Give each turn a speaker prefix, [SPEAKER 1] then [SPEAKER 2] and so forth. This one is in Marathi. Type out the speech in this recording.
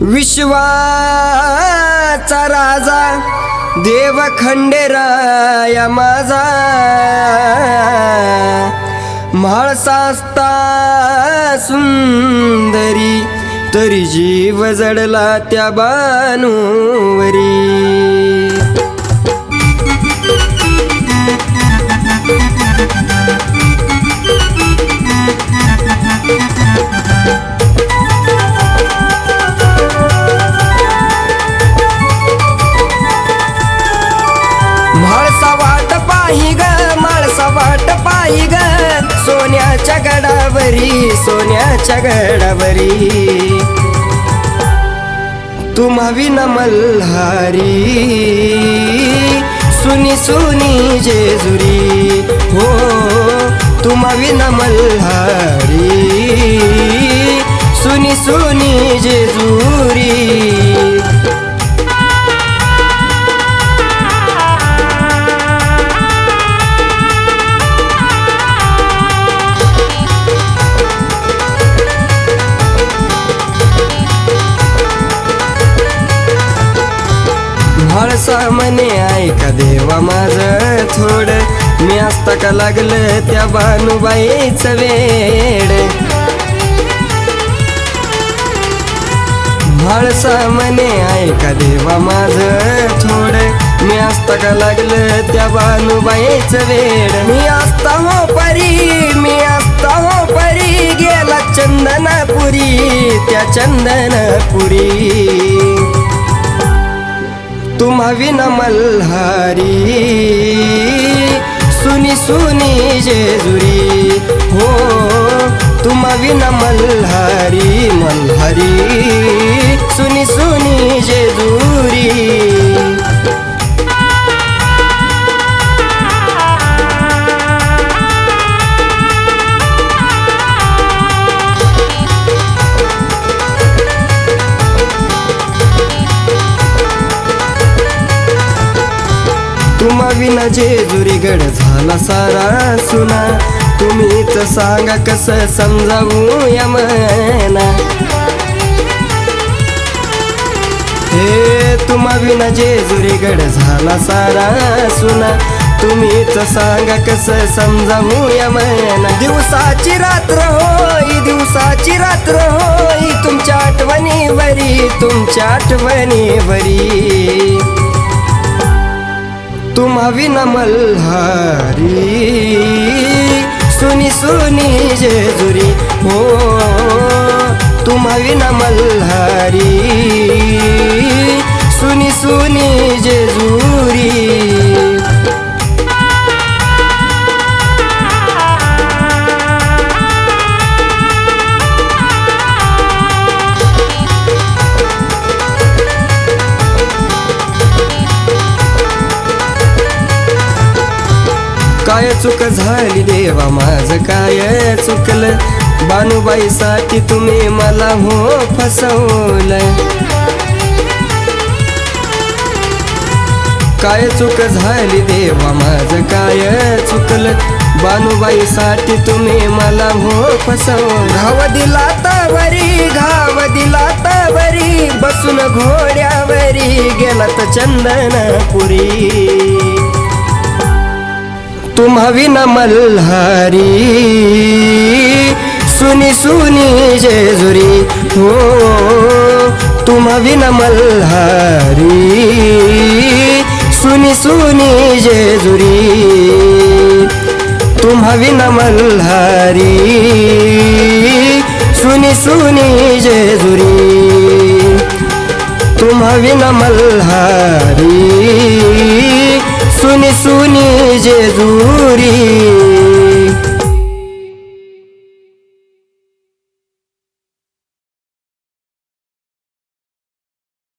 [SPEAKER 1] विश्वाचा राजा देव खंडेराया माझा. म्हाळसास्ता सुंदरी तरी जीव जडला त्या बानुवरी. पाही ग माळसा वाट पाही ग. सोन्याच्या गडावरी सोन्याच्या गडावरी. तुम्हावी न मल्हारी. सुनी सुनी जेजुरी. हो तुम्हावी न मल्हारी. सुनी सुनी जेजुरी. आळसा म्हणे ऐका देवा माझ थोड. मी असता का लागलं त्या भानुबाईच वेड. आळसा म्हणे ऐका देवा माझ थोड. मी असता का लागलं त्या भानुबाईच वेड. मी असता हो परी मी असता हो परी. गेला चंदनापुरी त्या चंदनपुरी. तुम्हा विना मल्हारी। सुनी सुनी जेजुरी। हो तुम्हा विना मल्हारी। विना जेजुरी गड झाला सारा सुना. तुम्हीच सांगा कस समजावू यमना हे तुम्हा विना जेजुरी गड झाला सारा सुना. तुम्हीच सांगा कस समजावू यमना दिवसाची रात्र होई दिवसाची रात्र होई. तुमच्या आठवणीवरी तुमच्या आठवणीवरी. तुम्हा मल्हारी. सुनी सुनी जेजुरी हो तुम्हा विना मल्हारी. सुनी सुनी जेजुरी. चुक झाली देवा माझ काय चुकलं? बानुबाईसाठी तुम्ही मला हो फसवलं. काय चुक झाली देवा माझ काय चुकलं? बानुबाईसाठी तुम्ही मला हो फसव घाव दिला तवरी घाव दिला तवरी बसून घोड्यावरी गेलात चंदनपुरी. तुम्हा विना मल्हारी. सुनी सुनी जेजुरी. हो तुम्हा विना मल्हारी. सुनी सुनी जेजुरी. तुम्हा विना मल्हारी. सुनी सुनी जेजुरी. तुम्हा विना मल्हारी. सुनी सुनी जेजुरी